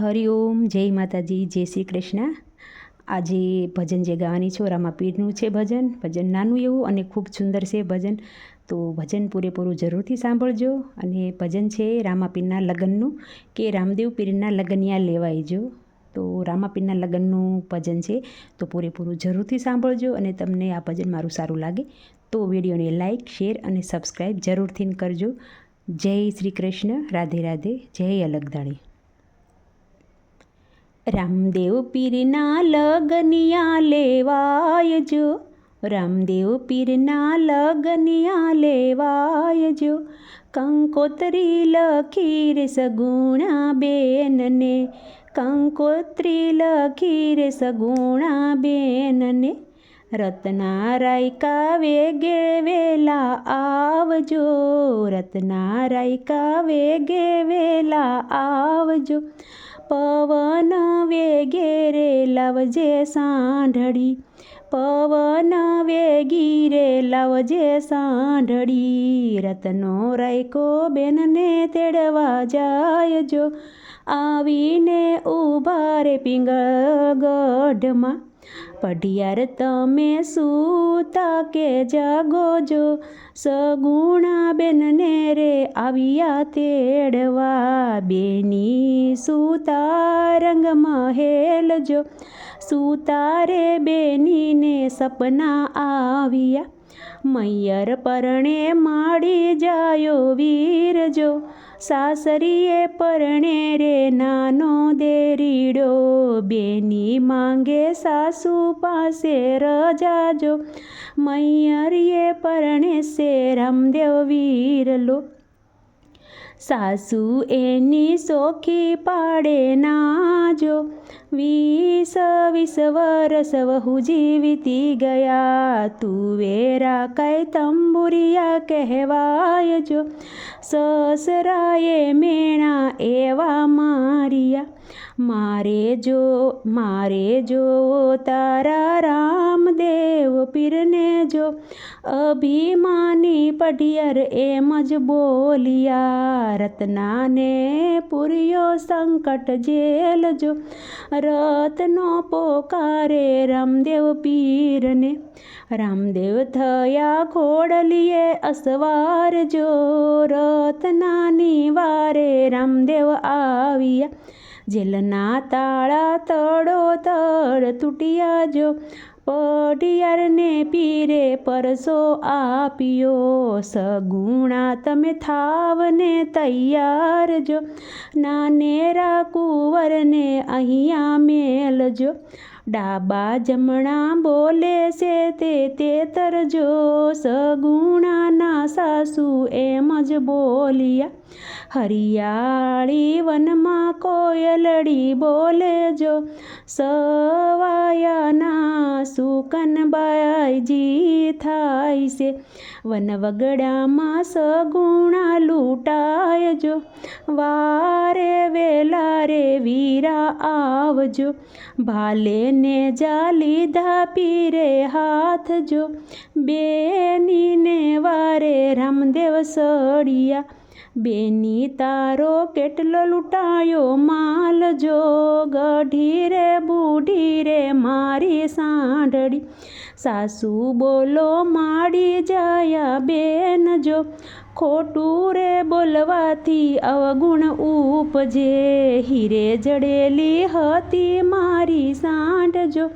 હરિઓમ જય માતાજી, જય શ્રી કૃષ્ણ. આજે ભજન જે ગાવાની છો રામાપીરનું છે ભજન. ભજન નાનું એવું અને ખૂબ સુંદર છે ભજન. તો ભજન પૂરેપૂરું જરૂરથી સાંભળજો અને ભજન છે રામાપીરના લગ્નનું કે રામદેવ પીરના લગ્નિયા લેવાય જો. તો રામાપીરના લગ્નનું ભજન છે, તો પૂરેપૂરું જરૂરથી સાંભળજો અને તમને આ ભજન મારું સારું લાગે તો વિડીયોને લાઇક શેર અને સબસ્ક્રાઈબ જરૂરથી કરજો. જય શ્રી કૃષ્ણ, રાધે રાધે, જય અલગદાણી રામદેવ પીરના લગનિયા લેવાય જો. રામદેવ પીરના લગનિયા લેવાય જો. કંકોત્રી લખી રે સગુણા બેનને. કંકોત્રી લખી રે સગુણા બેનને. રત્નારાય કાવે ગે વેલા આવજો. રત્નારાય કાવે ગે વેલા આવજો. પવન વેગે રે લાવજે સાંઢળી. પવન વેગી રે લાવજે સાંઢળી. રતનો રાયકો બેનને તેડવા જાય જો આવીને ઊભા રે પિંગળ ગઢમાં. પઢિયાર તમે સૂતા કે જાગો જો? સગુણા બેનને રે આવ્યા તેડવા. બેની સૂતા રંગ મહેલજો સૂતા રે બેનીને સપના આવ્યા. મૈયર પરણે માડી જાયો વીરજો. સાસરીએ પરણે રે નાનો દેરીડો, બેની માંગે સાસુ પાસે રજાજો મૈયરીએ પરણે સે રામદેવ વીરલો સાસુ એની સોખી પાડે નાજો. વીસ વીસ વરસ વહુ જીવીતી ગયા. તુવેરા કઈ તંબુરિયા કહેવાય જો સસરાએ મેણા એવા મારિયા. મારે જો મારે જો તારા રામદેવ પીરને અભિમાની પઢિયર એમ જ બોલિયા. રત્નાને પૂર્યો સંકટ જેલ જો. રતનો પોકારે રામદેવ પીરને. રામદેવ થયા ખોડલીએ અસવાર જો. રતનાની વારે રામદેવ આવ્યા. જેલના તાળા તડો તળ તૂટ્યા જો. પઢિયારને પીરે પરસો આપ્યો. સગુણા તમે થાવને તૈયાર જો. નાનેરા કુંવરને અહીંયા મેલજો. ડાબા જમણા બોલે છે તે તેતરજો સગુણાના સાસુ એમ જ બોલ્યા. હરિયાળી વનમાં કોયલડી બોલે જો સવાયાના સુકનબાઈજી થાય છે વન વગડામાં સગુણા લૂંટાય જો વારે વેલા રે વીરા આવજો. ભાલેને જા લીધા પીરે હાથ જો બેનીને વારે રામદેવ સળિયા બેની તારો કેટલો લૂંટાયો માલ જો ગઢી રે બુઢી રે મારી સાંઢળી સાસુ બોલો, માડી જાયા બેન જો. ખોટું રે બોલવાથી અવગુણ ઉપજે. હીરે જડેલી હતી મારી સાંઢ જો.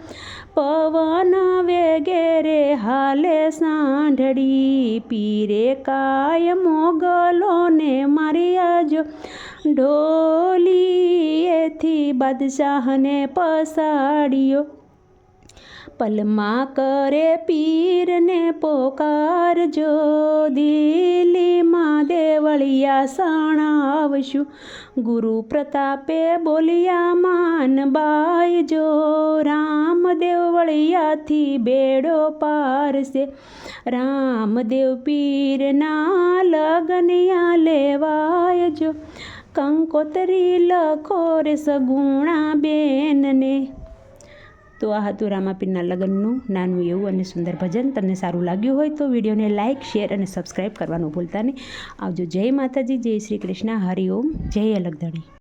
પવન વેગેરે હાલે સાંઢડી. પીરે કાય મોગલોને માર્યા જો. ઢોલીએથી બાદશાહને પસાડ્યો. પલમાં કરે પીરને પોકારજો દિલ્હીમાં દેવળિયા સણાવશું. ગુરુ પ્રતાપે બોલ્યા, માન બાય જો રામ વળિયાથી બેડો પારશે. રામદેવ પીરના લગનિયા લેવાય જો. કંકોતરી લખો રે સગુણા બેનને તો આ હતું રામાપીરના લગ્નનું નાનું એવું અને સુંદર ભજન. તમને સારું લાગ્યું હોય તો વિડીયોને લાઇક શેર અને સબસ્ક્રાઈબ કરવાનું ભૂલતા નહીં. આવજો જય માતાજી, જય શ્રી કૃષ્ણ હરિઓમ જય અલગધણી